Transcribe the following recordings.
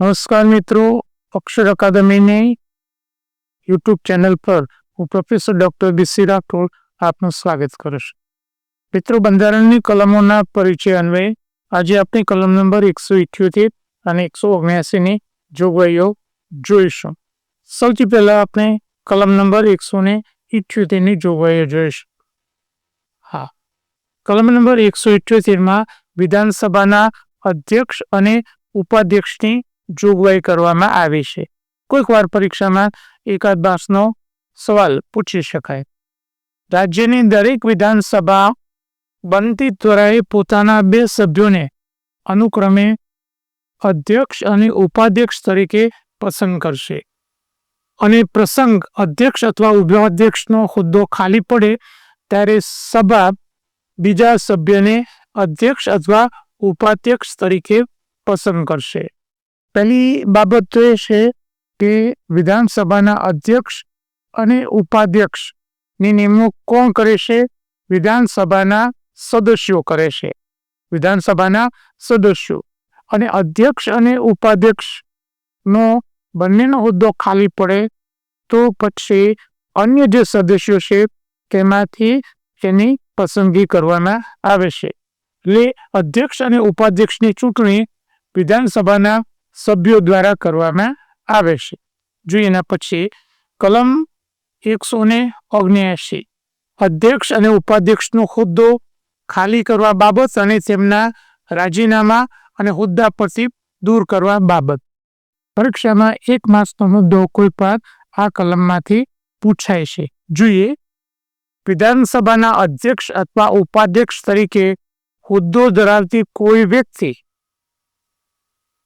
નમસ્કાર મિત્રો, અક્ષર અકાદમીની YouTube channel પર હું પ્રોફેસર ડૉક્ટર બીસી રાઠોડ આપનું સ્વાગત કરીશ મિત્રો, બંધારણની કલમોના પરિચય અન્વયે આજે આપણે કલમ નંબર એકસો ઇઠ્યોતેર અને એકસો ઓગણ્યાસીની જોગવાઈઓ જોઈશું. સૌથી પહેલાં આપણે કલમ નંબર એકસો ને ઇઠ્યોતેરની જોગવાઈઓ જોઈશું. હા, કલમ નંબર એકસો ઇઠ્યોતેરમાં વિધાનસભાના અધ્યક્ષ અને ઉપાધ્યક્ષની જોગવાઈ કરવામાં આવી છે. કોઈક વાર પરીક્ષામાં એકાદ બાસનો સવાલ પૂછી શકાય. રાજ્યની દરેક વિધાનસભા બનતી ત્વરાએ પોતાના બે સભ્યોને અનુક્રમે અધ્યક્ષ અને ઉપાધ્યક્ષ તરીકે પસંદ કરશે. અને પ્રસંગ અધ્યક્ષ અથવા ઉપાધ્યક્ષનો હોદ્દો ખાલી પડે ત્યારે સભા બીજા સભ્યને અધ્યક્ષ અથવા ઉપાધ્યક્ષ તરીકે પસંદ કરશે. પહેલી બાબત તો એ છે કે વિધાનસભાના અધ્યક્ષ અને ઉપાધ્યક્ષની નિમણૂક કોણ કરે છે? વિધાનસભાના સદસ્યો કરે છે. વિધાનસભાના સદસ્યો. અને અધ્યક્ષ અને ઉપાધ્યક્ષનો બંનેનો હોદ્દો ખાલી પડે તો પછી અન્ય જે સદસ્યો છે તેમાંથી તેની પસંદગી કરવામાં આવે છે. એટલે અધ્યક્ષ અને ઉપાધ્યક્ષની ચૂંટણી વિધાનસભાના સભ્યો દ્વારા કરવામાં આવે છે. જોઈએ એના પછી કલમ એકસો ને ઓગણ્યાસી અધ્યક્ષ અને ઉપાધ્યક્ષનો હોદ્દો ખાલી કરવા બાબત અને તેમના રાજીનામા અને હોદ્દા પરથી દૂર કરવા બાબત. પરીક્ષામાં એક માસનો મુદ્દો કોઈ પણ આ કલમમાંથી પૂછાય છે. જોઈએ. વિધાનસભાના અધ્યક્ષ અથવા ઉપાધ્યક્ષ તરીકે હોદ્દો ધરાવતી કોઈ વ્યક્તિ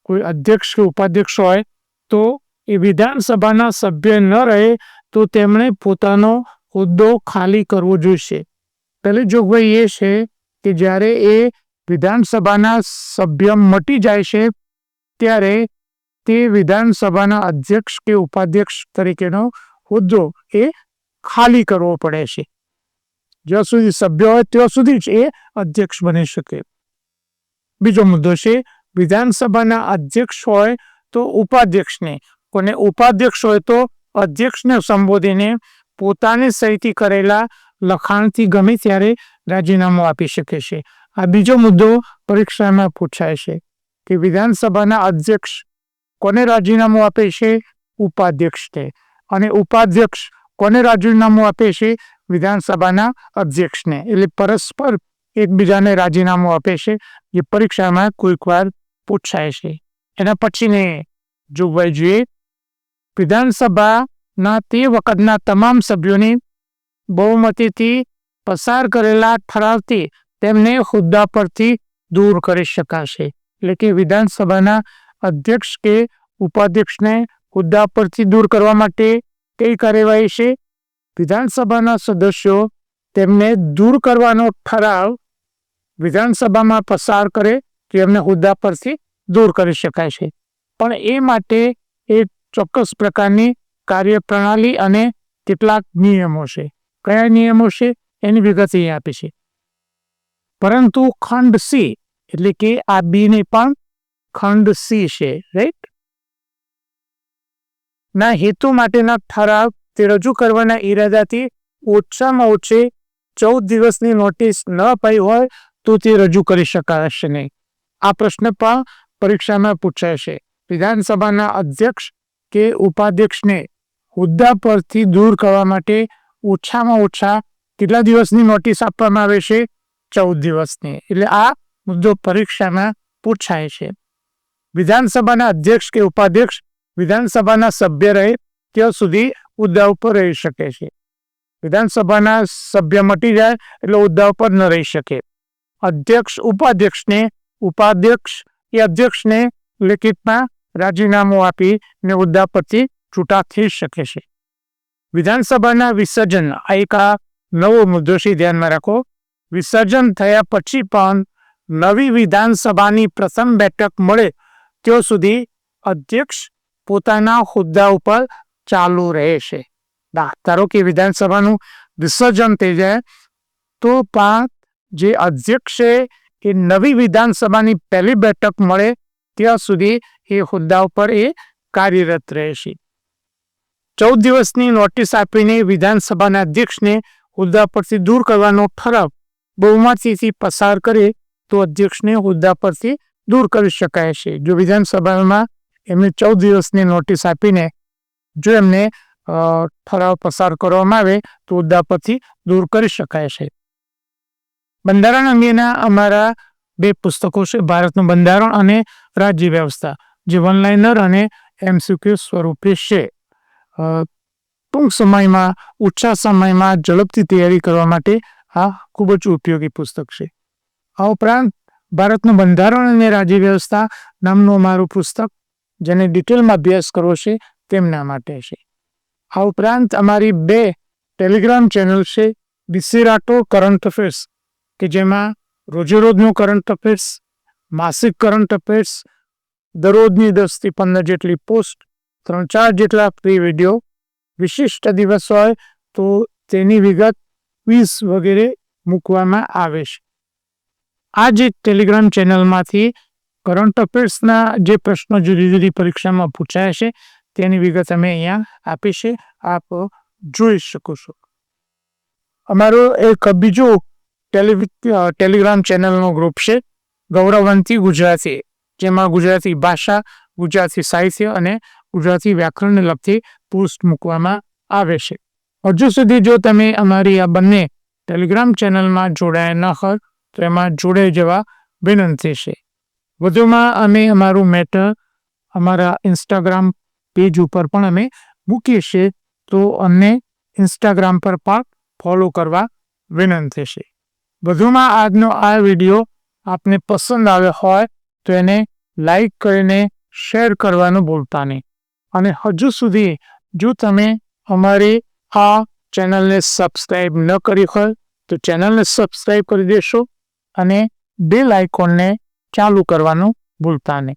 કોઈ અધ્યક્ષ કે ઉપાધ્યક્ષ હોય તો એ વિધાનસભાના સભ્ય ન રહે તો તેમણે પોતાનો હોદ્દો ખાલી કરવો જોઈશે. પહેલી જોગવાઈ એ છે કે જ્યારે એ વિધાનસભાના સભ્ય મટી જાય છે, ત્યારે તે વિધાનસભાના અધ્યક્ષ કે ઉપાધ્યક્ષ તરીકેનો હોદ્દો એ ખાલી કરવો પડે છે. જ્યાં સુધી સભ્ય હોય ત્યાં સુધી જ એ અધ્યક્ષ બની શકે. બીજો મુદ્દો છે વિધાનસભાના અધ્યક્ષ હોય તો ઉપાધ્યક્ષને. કોને ઉપાધ્યક્ષ હોય તો અધ્યક્ષને સંબોધીને પોતાની સહીથી કરેલા લખાણથી ગમે ત્યારે રાજીનામું આપી શકે છે. આ બીજો મુદ્દો પરીક્ષામાં પૂછાય છે કે વિધાનસભાના અધ્યક્ષ કોને રાજીનામું આપે છે? ઉપાધ્યક્ષને. અને ઉપાધ્યક્ષ કોને રાજીનામું આપે છે? વિધાનસભાના અધ્યક્ષને. એટલે પરસ્પર એકબીજાને રાજીનામું આપે છે. જે પરીક્ષામાં કોઈક વાર પૂછાય છે. એના પછીને જોગવાઈ જોઈએ વિધાનસભાના તે વખતના તમામ સભ્યોની બહુમતીથી પસાર કરેલા ઠરાવથી તેમને હોદ્દા પરથી દૂર કરી શકાશે. એટલે કે વિધાનસભાના અધ્યક્ષ કે ઉપાધ્યક્ષને હોદ્દા પરથી દૂર કરવા માટે કઈ કાર્યવાહી છે? વિધાનસભાના સદસ્યો તેમને દૂર કરવાનો ઠરાવ વિધાનસભામાં પસાર કરે તો એમને હોદ્દા પરથી દૂર કરી શકાય છે. પણ એ માટે એ ચોક્કસ પ્રકારની કાર્યપ્રણાલી અને કેટલાક નિયમો છે. કયા નિયમો છે એની વિગત અહીં આપી છે. પરંતુ ખંડ સી એટલે કે આ બી ને પણ ખંડ સી છે, રાઈટ? ના, હેતુ માટેના ઠરાવ તે રજૂ કરવાના ઈરાદાથી ઓછામાં ઓછી ચૌદ દિવસની નોટિસ ન પાઈ હોય તો તે રજૂ કરી શકાશે નહીં. આ પ્રશ્ન પણ પરીક્ષામાં પૂછાય છે. વિધાનસભાના અધ્યક્ષ કે ઉપાધ્યક્ષને હોદ્દા પરથી દૂર કરવા માટે ઓછામાં ઓછા કેટલા દિવસની નોટિસ આપવામાં આવે છે? ચૌદ દિવસની. એટલે આ મુદ્દો પરીક્ષામાં પૂછાય છે. વિધાનસભાના અધ્યક્ષ કે ઉપાધ્યક્ષ વિધાનસભાના સભ્ય રહે ત્યાં સુધી હોદ્દા ઉપર રહી શકે છે. વિધાનસભાના સભ્ય મટી જાય એટલે હોદ્દા પર ન રહી શકે. અધ્યક્ષ, ઉપાધ્યક્ષને, ઉપાધ્યક્ષ એ અધ્યક્ષને લેખિતમાં રાજીનામું આપીને હોદ્દા પરથી છૂટા થઈ શકે છે. વિધાનસભાના વિસર્જન, આ એક આ નવો મુદ્દો છે, ધ્યાનમાં રાખો. વિસર્જન થયા પછી પણ નવી વિધાનસભાની પ્રથમ બેઠક મળે ત્યાં સુધી અધ્યક્ષ પોતાના હોદ્દા ઉપર ચાલુ રહેશે ધારો કે વિધાનસભાનું વિસર્જન થઈ જાય, તો પણ જે અધ્યક્ષ છે એ નવી વિધાનસભાની પહેલી બેઠક મળે, ત્યાં સુધી એ હોદ્દા ઉપર એ કાર્યરત રહેશે. ચૌદ દિવસની નોટિસ આપીને વિધાનસભાના અધ્યક્ષને હોદ્દા પરથી દૂર કરવાનો ઠરાવ બહુમતીથી પસાર કરે, તો અધ્યક્ષને હોદ્દા પરથી દૂર કરી શકાય છે. જો વિધાનસભામાં એમને ચૌદ દિવસની નોટિસ આપીને જો એમને ઠરાવ પસાર કરવામાં આવે તો ઉદ્દાપથી દૂર કરી શકાય છે. બંધારણ અંગેના અમારા બે પુસ્તકો છે, ભારતનું બંધારણ અને રાજ્ય વ્યવસ્થા, જે વનલાઇનર અને એમસીક્યુ સ્વરૂપે છે. ટૂંક સમયમાં, ઓછા સમયમાં ઝડપથી તૈયારી કરવા માટે આ ખૂબ જ ઉપયોગી પુસ્તક છે. આ ઉપરાંત, ભારતનું બંધારણ અને રાજ્ય વ્યવસ્થા નામનું અમારું પુસ્તક, જેને ડિટેલમાં અભ્યાસ કરવો છે, તેમના માટે છે. આ ઉપરાંત અમારી બે ટેલિગ્રામ ચેનલ છે, ડીસી રાઠોડ, કરંટ અફેર્સ, કે જેમાં રોજેરોજનું કરંટ અફેર્સ, માસિક કરંટ અફેર્સ, દરરોજની દસથી પંદર જેટલી પોસ્ટ, ત્રણ ચાર જેટલા ફ્રી વીડિયો વિશિષ્ટ દિવસ હોય તો તેની વિગત ક્વિઝ વગેરે મૂકવામાં આવે છે. આ જે ટેલિગ્રામ ચેનલમાંથી કરંટ અફેર્સના જે પ્રશ્નો જુદી જુદી પરીક્ષામાં પૂછાય છે તેની વિગત અમે અહીંયા આપી છે. આપ જોઈ શકો છો. અમારો એક બીજો ટેલિગ્રામ ચેનલનો ગ્રુપ છે. ગૌરવંતી ગુજરાતી. જેમાં ગુજરાતી ભાષા, ગુજરાતી સાહિત્ય અને ગુજરાતી વ્યાકરણને લગતી પોસ્ટ મૂકવામાં આવે છે. હજુ સુધી જો તમે અમારી આ બંને ટેલિગ્રામ ચેનલમાં જોડાયા ન હોય તો એમાં જોડાઈ જવા વિનંતી છે. વધુમાં અમે અમારું મેટર, અમારા ઇન્સ્ટાગ્રામ પેજ ઉપર પણ અમે મૂકીએ છીએ, તો અમને ઇન્સ્ટાગ્રામ પર પણ ફોલો કરવા વિનંતી છે. વધુમાં આજનો આ વીડિયો આપને પસંદ આવ્યો હોય, તો એને લાઈક કરીને શેર કરવાનું ભૂલતા નહીં. અને હજુ સુધી જો તમે અમારી આ ચેનલને સબસ્ક્રાઈબ ન કરી હોય, તો ચેનલને સબસ્ક્રાઈબ કરી દેશો અને બેલ આઇકોનને ચાલુ કરવાનું ભૂલતા નહીં.